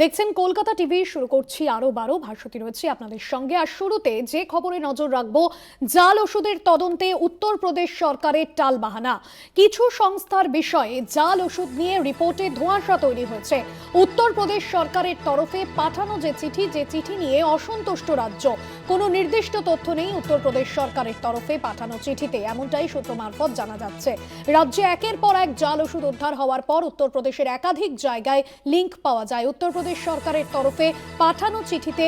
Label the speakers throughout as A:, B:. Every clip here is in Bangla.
A: দেখছেন, কলকাতা টিভি শুরু করছি আরও বারো। ভাষ্যটি রয়েছে আপনাদের সঙ্গে। আর শুরুতে যে খবরে নজর রাখব, জাল ওষুধের তদন্তে উত্তরপ্রদেশ সরকারের টালবাহানা। কিছু সংস্থার বিষয়ে জাল ওষুধ নিয়ে রিপোর্টে ধোঁয়াশা তৈরি হয়েছে। উত্তরপ্রদেশ সরকারের তরফে পাঠানো যে চিঠি যে চিঠি নিয়ে অসন্তুষ্ট রাজ্য। কোনো নির্দিষ্ট তথ্য নেই উত্তরপ্রদেশ সরকারের তরফে পাঠানো চিঠিতে। এমনটাই সূত্র মারফত জানা যাচ্ছে। রাজ্যে একের পর এক জাল ওষুধ উদ্ধার হওয়ার পর উত্তরপ্রদেশের একাধিক জায়গায় লিংক পাওয়া যায়। উত্তরপ্রদেশ সরকারের তরফে পাঠানো চিঠিতে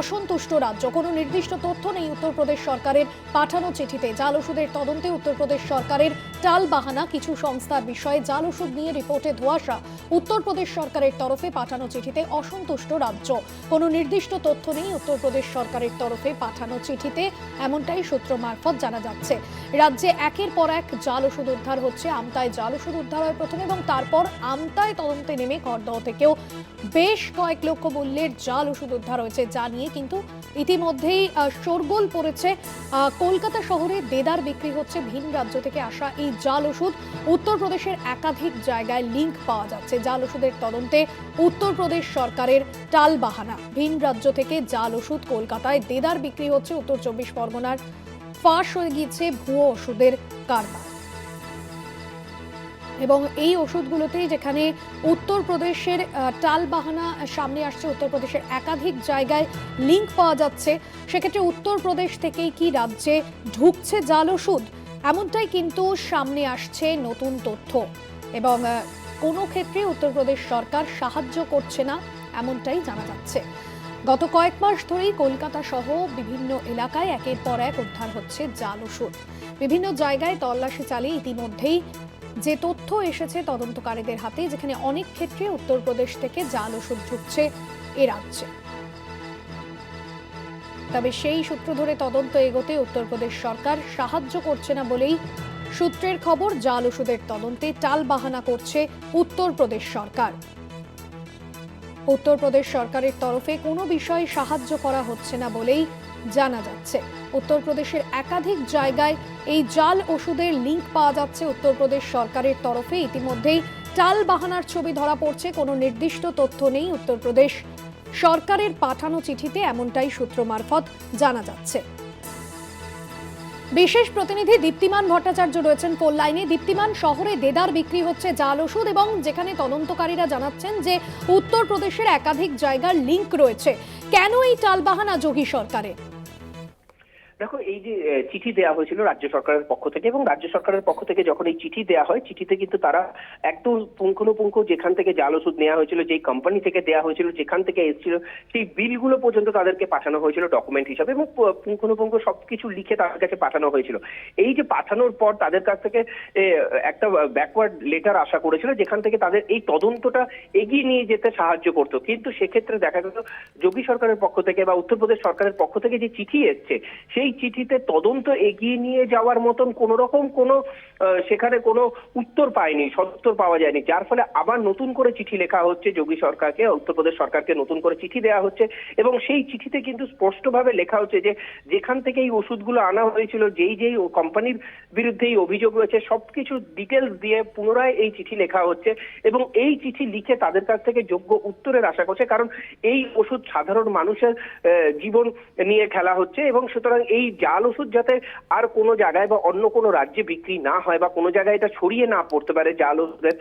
A: অসন্তুষ্ট রাজ্য। কোনো নির্দিষ্ট তথ্য নেই উত্তরপ্রদেশ সরকারের। পাঠানো চিঠিতে জাল ওষুধের তদন্তে উত্তরপ্রদেশ সরকারের টাল বাহানা। কিছু সংস্থার বিষয়ে জাল ওষুধ নিয়ে রিপোর্টে ধোঁয়াশা। উত্তরপ্রদেশ সরকারের তরফে পাঠানো চিঠিতে অসন্তুষ্ট রাজ্য। কোনো নির্দিষ্ট তথ্য নেই উত্তরপ্রদেশ সরকারের তরফে পাঠানো চিঠিতে। এমনটাই সূত্র মারফত জানা যাচ্ছে। রাজ্যে একের পর এক জাল ওষুধ উদ্ধার হচ্ছে। আমতায় জাল ওষুধ উদ্ধার হয় প্রথমে এবং তারপর আমতায় তদন্তে নেমে করদহ থেকেও বেশ কয়েক লক্ষ মূল্যের জাল ওষুধ উদ্ধার হয়েছে। যা নিয়ে কিন্তু ইতিমধ্যেই শোরগোল পড়েছে। কলকাতা শহরে দেদার বিক্রি হচ্ছে, ভিন রাজ্য থেকে আসা এই জাল ওষুধ। উত্তরপ্রদেশের একাধিক জায়গায় লিঙ্ক পাওয়া যাচ্ছে জাল ওষুধের তদন্তে। উত্তরপ্রদেশ সরকারের টাল বাহানা। ভিন রাজ্য থেকে জাল ওষুধ কলকাতায় দেদার বিক্রি হচ্ছে, উত্তর চব্বিশ পরগনার ফাঁস হয়ে গিয়েছে ভুয়ো ওষুধের কারবার। এবং এই ওষুধগুলোতেই যেখানে উত্তরপ্রদেশের টালবাহানা সামনে আসছে, উত্তরপ্রদেশের একাধিক জায়গায় লিংক পাওয়া যাচ্ছে। সেক্ষেত্রে উত্তরপ্রদেশ থেকেই কি রাজ্যে ঢুকছে জাল ওষুধ? এমনটাই কিন্তু সামনে আসছে নতুন তথ্য। এবং কোনো ক্ষেত্রে উত্তরপ্রদেশ সরকার সাহায্য করছে না, এমনটাই জানা যাচ্ছে। গত কয়েক মাস ধরেই কলকাতা সহ বিভিন্ন এলাকায় একের পর এক উদ্ধার হচ্ছে জাল ওষুধ বিভিন্ন জায়গায় তল্লাশি চালিয়ে ইতিমধ্যেই যে তথ্য এসেছে তদন্তকারীদের হাতে, যেখানে অনেক ক্ষেত্রে উত্তরপ্রদেশ থেকে জাল ওষুধ ঢুকছে এ রাজ্যে। তবে সেই সূত্র ধরে তদন্ত এগোতে উত্তরপ্রদেশ সরকার সাহায্য করছে না বলেই সূত্রের খবর, জাল ওষুধের তদন্তে টাল বাহানা করছে উত্তরপ্রদেশ সরকার। উত্তরপ্রদেশ সরকারের তরফে কোনো বিষয়ে সাহায্য করা হচ্ছে না বলেই জানা যাচ্ছে। উত্তরপ্রদেশের একাধিক জায়গায় এই জাল ওষুধের লিংক পাওয়া যাচ্ছে। উত্তরপ্রদেশ সরকারের তরফে ইতিমধ্যেই টাল বাহানার ছবি ধরা পড়ছে। কোনো নির্দিষ্ট তথ্য নেই উত্তরপ্রদেশ সরকারের পাঠানো চিঠিতে, এমনটাই সূত্র মারফত জানা যাচ্ছে। বিশেষ প্রতিনিধি দীপ্তিমান ভট্টাচার্য রয়েছেন ফোন লাইনে। দীপ্তিমান, শহরে দেদার বিক্রি হচ্ছে জাল ওষুধ এবং যেখানে তদন্তকারীরা জানাচ্ছেন যে উত্তরপ্রদেশের একাধিক জায়গার লিঙ্ক রয়েছে। কেন এই টালবাহানা যোগী সরকারের?
B: দেখো, এই যে চিঠি দেওয়া হয়েছিল রাজ্য সরকারের পক্ষ থেকে এবং রাজ্য সরকারের পক্ষ থেকে যখন এই চিঠি দেওয়া হয়, চিঠিতে কিন্তু তারা একদম পুঙ্খানুপুঙ্খ যেখান থেকে জাল ওষুধ নেওয়া হয়েছিল, যেই কোম্পানি থেকে দেওয়া হয়েছিল, যেখান থেকে এসেছিল, সেই বিলগুলো পর্যন্ত তাদেরকে পাঠানো হয়েছিল ডকুমেন্ট হিসাবে এবং পুঙ্খানুপুঙ্খ সবকিছু লিখে তাদের কাছে পাঠানো হয়েছিল। এই যে পাঠানোর পর তাদের কাছ থেকে একটা ব্যাকওয়ার্ড লেটার আশা করেছিল, যেখান থেকে তাদের এই তদন্তটা এগিয়ে নিয়ে যেতে সাহায্য করতো। কিন্তু সেক্ষেত্রে দেখা গেল, যোগী সরকারের পক্ষ থেকে বা উত্তরপ্রদেশ সরকারের পক্ষ থেকে যে চিঠি এসছে, সেই চিঠিতে তদন্ত এগিয়ে নিয়ে যাওয়ার মতন কোন রকম কোনো সেখানে কোনো উত্তর পায়নি, সদুত্তর পাওয়া যায়নি। যার ফলে আবার নতুন করে চিঠি লেখা হচ্ছে যোগী সরকারকে, উত্তরপ্রদেশ সরকারকে নতুন করে চিঠি দেওয়া হচ্ছে। এবং সেই চিঠিতে কিন্তু স্পষ্টভাবে লেখা হচ্ছে যে, যেখান থেকে এই ওষুধগুলো আনা হয়েছিল, যেই যেই কোম্পানির বিরুদ্ধে এই অভিযোগ রয়েছে, সবকিছু ডিটেলস দিয়ে পুনরায় এই চিঠি লেখা হচ্ছে। এবং এই চিঠি লিখে তাদের কাছ থেকে যোগ্য উত্তরের আশা করছে, কারণ এই ওষুধ সাধারণ মানুষের জীবন নিয়ে খেলা হচ্ছে। এবং সুতরাং এই জাল ওষুধ যাতে আর কোনো জায়গায় বা অন্য কোনো রাজ্যে বিক্রি না হয় বা কোনো জায়গায় এটা ছড়িয়ে না পড়তে পারে জাল ওষুধের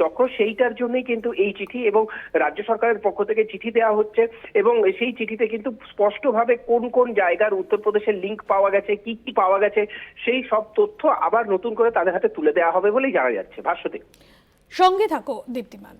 B: চক্র, সেইটার জন্যই কিন্তু এই চিঠি এবং রাজ্য সরকারের পক্ষ থেকে চিঠি দেওয়া হচ্ছে এবং সেই চিঠিতে কিন্তু স্পষ্টভাবে কোন কোন জায়গার উত্তরপ্রদেশের লিঙ্ক পাওয়া গেছে, কি কি পাওয়া গেছে, সেই সব তথ্য আবার নতুন করে তাদের হাতে তুলে দেওয়া হবে বলেই জানা যাচ্ছে। ভাষ্যতে
A: সঙ্গে থাকো দীপ্তিমান।